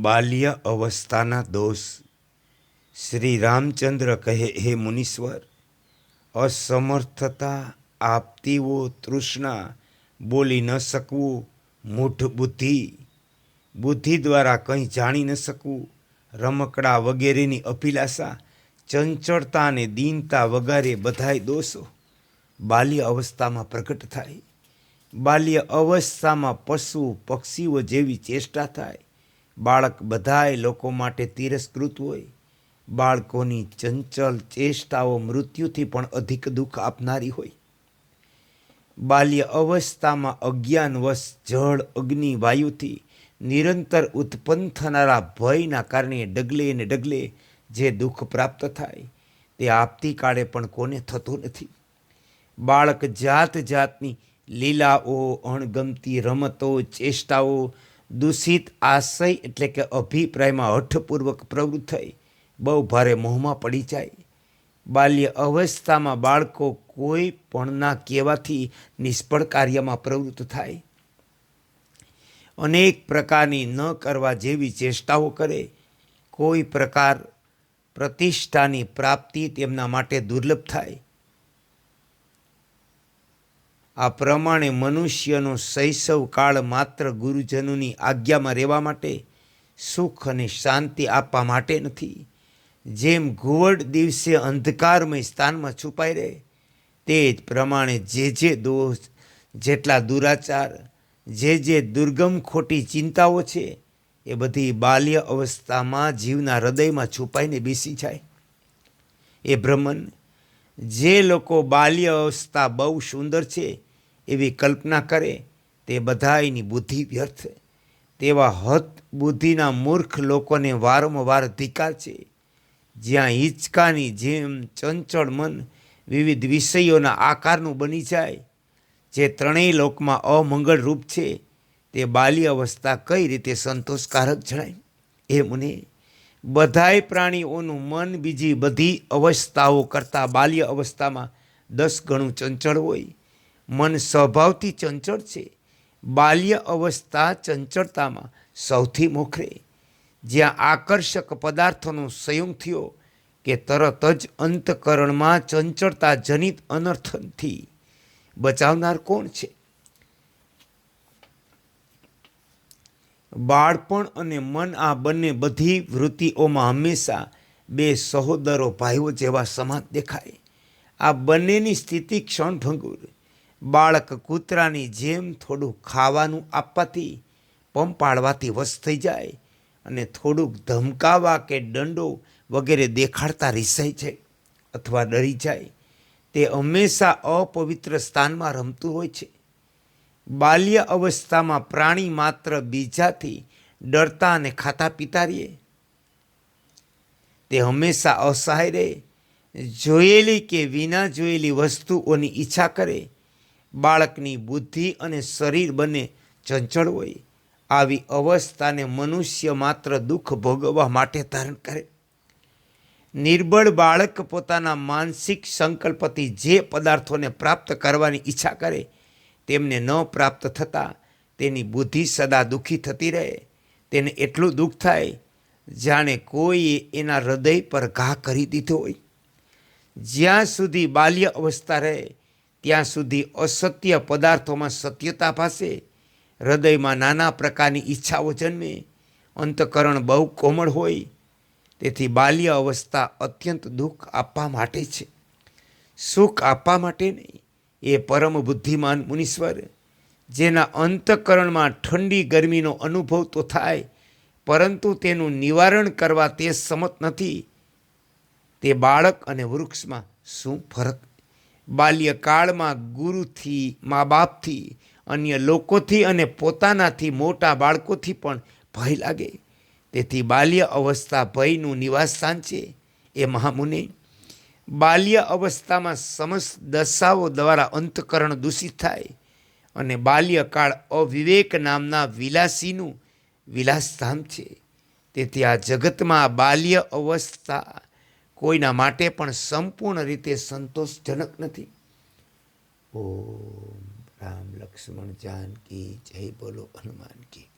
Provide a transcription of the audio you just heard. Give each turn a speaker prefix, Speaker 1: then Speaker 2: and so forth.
Speaker 1: બાલ્ય અવસ્થાના દોષ. શ્રી રામચંદ્ર કહે, હે મુનીશ્વર, અસમર્થતા આપતીઓ તૃષ્ણા. બોલી ન શકવું મૂઢ બુદ્ધિ. બુદ્ધિ દ્વારા કંઈ જાણી ન શકવું. રમકડા વગેરેની અભિલાષા, ચંચળતા અને દીનતા વગેરે બધાય દોષો બાલ્ય અવસ્થામાં પ્રગટ થાય. બાલ્ય અવસ્થામાં પશુ, પક્ષીઓ જેવી ચેષ્ટા થાય. બાળક બધાય લોકો માટે તિરસ્કૃત હોય. બાળકોની ચંચલ ચેષ્ટાઓ મૃત્યુથી પણ અધિક દુઃખ આપનારી હોય. બાલ્ય અવસ્થામાં અજ્ઞાનવશ જળ અગ્નિ વાયુથી નિરંતર ઉત્પન્ન થનારા ભયના કારણે ડગલે ને ડગલે જે દુઃખ પ્રાપ્ત થાય તે આપતીકાળે પણ કોને થતું નથી. બાળક જાત જાતની લીલાઓ, અણગમતી રમતો, ચેષ્ટાઓ દૂષિત આશય એટલે કે અભિપ્રાયમાં હઠપૂર્વક પ્રવૃત્ત થઈ. બહુ ભારે મોહમાં પડી જાય. બાલ્ય અવસ્થામાં બાળકો કોઈ પણના કહેવાથી નિષ્ફળ કાર્યમાં પ્રવૃત્ત થાય. અનેક પ્રકારની ન કરવા જેવી ચેષ્ટાઓ કરે. કોઈ પ્રકાર પ્રતિષ્ઠાની પ્રાપ્તિ તેમના માટે દુર્લભ થાય. આ પ્રમાણે મનુષ્યનો શૈશવ કાળ માત્ર ગુરુજનોની આજ્ઞામાં રહેવા માટે સુખ અને શાંતિ આપવા માટે નથી. જેમ ઘુવડ દિવસે અંધકારમય સ્થાનમાં છુપાઈ રહે, તે જ પ્રમાણે જે જે દોષ, જેટલા દુરાચાર, જે જે દુર્ગમ ખોટી ચિંતાઓ છે, એ બધી બાલ્ય અવસ્થામાં જીવના હૃદયમાં છુપાઈને બેસી જાય. એ બ્રહ્મન જે લોકો બાલ્ય અવસ્થા બહુ સુંદર છે, એવી કલ્પના કરે, તે બધાયની બુદ્ધિ વ્યર્થ. તેવા હત બુદ્ધિના મૂર્ખ લોકોને વારંવાર ધિકાર છે. જ્યાં હિંચકાની જેમ ચંચળ મન વિવિધ વિષયોના આકારનું બની જાય, જે ત્રણેય લોકમાં અમંગળ રૂપ છે, તે બાલ્ય અવસ્થા કઈ રીતે સંતોષકારક જણાય? એ મુને બધાય પ્રાણીઓનું મન બીજી બધી અવસ્થાઓ કરતાં બાલ્ય અવસ્થામાં દસ ગણું ચંચળ હોય. મન સ્વભાવથી ચંચળ છે. બાલ્ય અવસ્થા ચંચળતામાં સૌથી મોખરે. જ્યાં આકર્ષક પદાર્થોનો સંયોગ થયો કે તરત જ અંતકરણમાં ચંચળતા જનિત અનર્થથી બચાવનાર કોણ છે? બાળપણ અને મન આ બંને બધી વૃત્તિઓમાં હંમેશા બે સહોદરો ભાઈઓ જેવા સમાન દેખાય. આ બંનેની સ્થિતિ ક્ષણભંગુર. બાળક કૂતરાની જેમ થોડું ખાવાનું આપવાથી પંપાડવાથી વશ થઈ જાય અને થોડુંક ધમકાવા કે દંડો વગેરે દેખાડતા રિસાઈ જાય અથવા ડરી જાય. તે હંમેશા અપવિત્ર સ્થાનમાં રમતું હોય છે. બાલ્ય અવસ્થામાં પ્રાણી માત્ર બીજાથી ડરતા અને ખાતા પીતા રહીએ તે હંમેશા અસહાય રહે, જોયેલી કે વિના જોયેલી વસ્તુઓની ઈચ્છા કરે. બાળકની બુદ્ધિ અને શરીર બંને ચંચળ હોય, આવી અવસ્થાને મનુષ્ય માત્ર દુઃખ ભોગવવા માટે ધારણ કરે. નિર્બળ બાળક પોતાના માનસિક સંકલ્પથી જે પદાર્થોને પ્રાપ્ત કરવાની ઈચ્છા કરે તેમને ન પ્રાપ્ત થતાં તેની બુદ્ધિ સદા દુઃખી થતી રહે. તેને એટલું દુઃખ થાય, જાણે કોઈએ એના હૃદય પર ઘા કરી દીધો હોય. જ્યાં સુધી બાલ્ય અવસ્થા રહે, ત્યાં સુધી અસત્ય પદાર્થોમાં સત્યતા પાસે હૃદયમાં નાના પ્રકારની ઈચ્છાઓ જન્મે. અંતકરણ બહુ કોમળ હોય, તેથી બાલ્ય અવસ્થા અત્યંત દુઃખ આપવા માટે છે. સુખ આપવા માટે નહીં. એ પરમ બુદ્ધિમાન મુનીશ્વર, જેના અંતકરણમાં ઠંડી ગરમીનો અનુભવ તો થાય, પરંતુ તેનું નિવારણ કરવા તે સમત નથી. તે બાળક અને વૃક્ષમાં શું ફરક? બાલ્યકાળમાં ગુરુથી મા બાપથી અન્ય લોકોથી અને પોતાનાથી મોટા બાળકોથી પણ ભય લાગે. તેથી બાલ્ય અવસ્થા ભયનું નિવાસસ્થાન છે એ મહામુનિ. બાલ્ય અવસ્થામાં સમસ્ત દશાઓ દ્વારા અંતકરણ દૂષિત થાય અને બાલ્યકાળ અવિવેક નામના વિલાસીનું વિલાસધામ છે. તેથી આ જગતમાં બાલ્ય અવસ્થા કોઈના માટે પણ સંપૂર્ણ રીતે સંતોષજનક નથી. ઓમ રામ લક્ષ્મણ જાનકી, જય બોલો હનુમાન કી